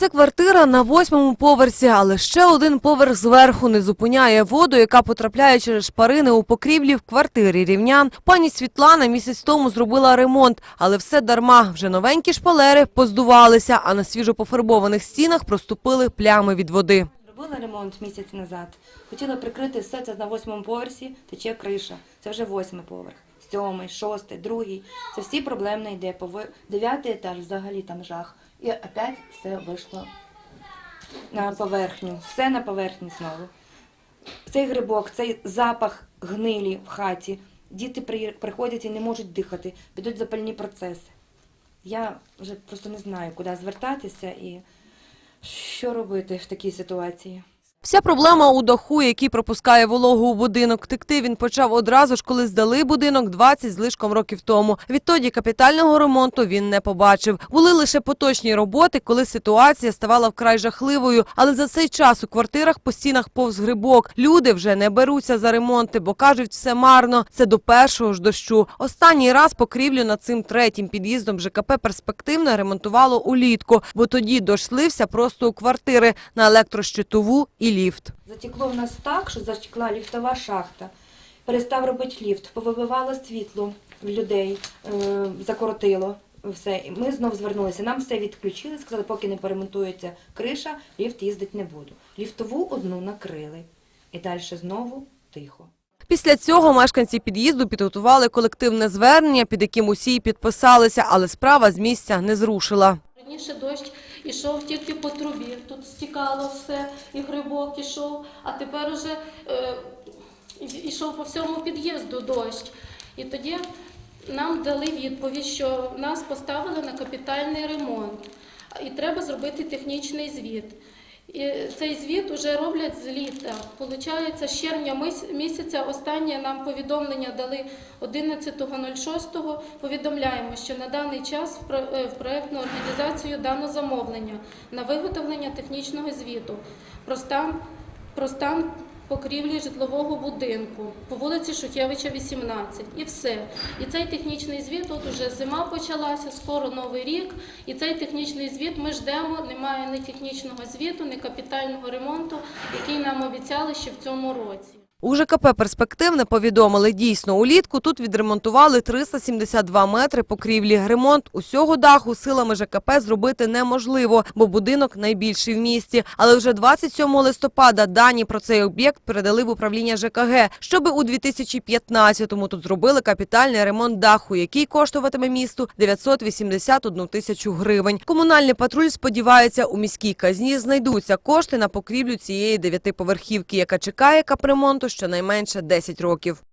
Це квартира на восьмому поверсі, але ще один поверх зверху не зупиняє воду, яка потрапляє через шпарини у покрівлі в квартирі рівнян. Пані Світлана місяць тому зробила ремонт, але все дарма. Вже новенькі шпалери поздувалися, а на свіжопофарбованих стінах проступили плями від води. Робила ремонт місяць назад. Хотіла прикрити все це на восьмому поверсі, тече криша. Це вже восьмий поверх. Сьомий, шостий, другий. Це всі проблемно йде. Дев'ятий етаж взагалі там жах. І опять все вийшло на поверхню. Все на поверхні знову. Цей грибок, цей запах гнилі в хаті. Діти приходять і не можуть дихати, підуть запальні процеси. Я вже просто не знаю, куди звертатися і що робити в такій ситуації. Вся проблема у даху, який пропускає вологу у будинок. Текти він почав одразу ж, коли здали будинок 20 з лишком років тому. Відтоді капітального ремонту він не побачив. Були лише поточні роботи, коли ситуація ставала вкрай жахливою. Але за цей час у квартирах по стінах повз грибок. Люди вже не беруться за ремонти, бо кажуть, все марно. Це до першого ж дощу. Останній раз покрівлю над цим третім під'їздом ЖКП перспективно ремонтувало улітку, бо тоді дощ слився просто у квартири на електрощитову і ліфт. Затекло в нас так, що затекла ліфтова шахта. Перестав робити ліфт, повибивало світло в людей, е, закоротило все. Ми знов звернулися. Нам все відключили, сказали, поки не поремонтується криша, ліфт їздити не буду. Ліфтову одну накрили. І далі знову тихо. Після цього мешканці під'їзду підготували колективне звернення, під яким усі підписалися, але справа з місця не зрушила. Раніше дощ ішов тільки по трубі, тут стікало все, і грибок ішов, а тепер уже е, ішов по всьому під'їзду дощ. І тоді нам дали відповідь, що нас поставили на капітальний ремонт, і треба зробити технічний звіт. І цей звіт вже роблять з літа. Получається, з червня місяця останнє нам повідомлення дали 11.06. Повідомляємо, що на даний час в про- е, організацію дано замовлення на виготовлення технічного звіту про стан, про стан покрівлі житлового будинку по вулиці Шухевича, 18. І все. І цей технічний звіт, от уже зима почалася, скоро новий рік. І цей технічний звіт ми ждемо. Немає ні технічного звіту, ні капітального ремонту, який нам обіцяли ще в цьому році. У ЖКП «Перспективне» повідомили, дійсно, улітку тут відремонтували 372 метри покрівлі. Ремонт усього даху силами ЖКП зробити неможливо, бо будинок найбільший в місті. Але вже 27 листопада дані про цей об'єкт передали в управління ЖКГ, щоби у 2015-му тут зробили капітальний ремонт даху, який коштуватиме місту 981 тисячу гривень. Комунальний патруль сподівається, у міській казні знайдуться кошти на покрівлю цієї дев'ятиповерхівки, яка чекає капремонту щонайменше 10 років.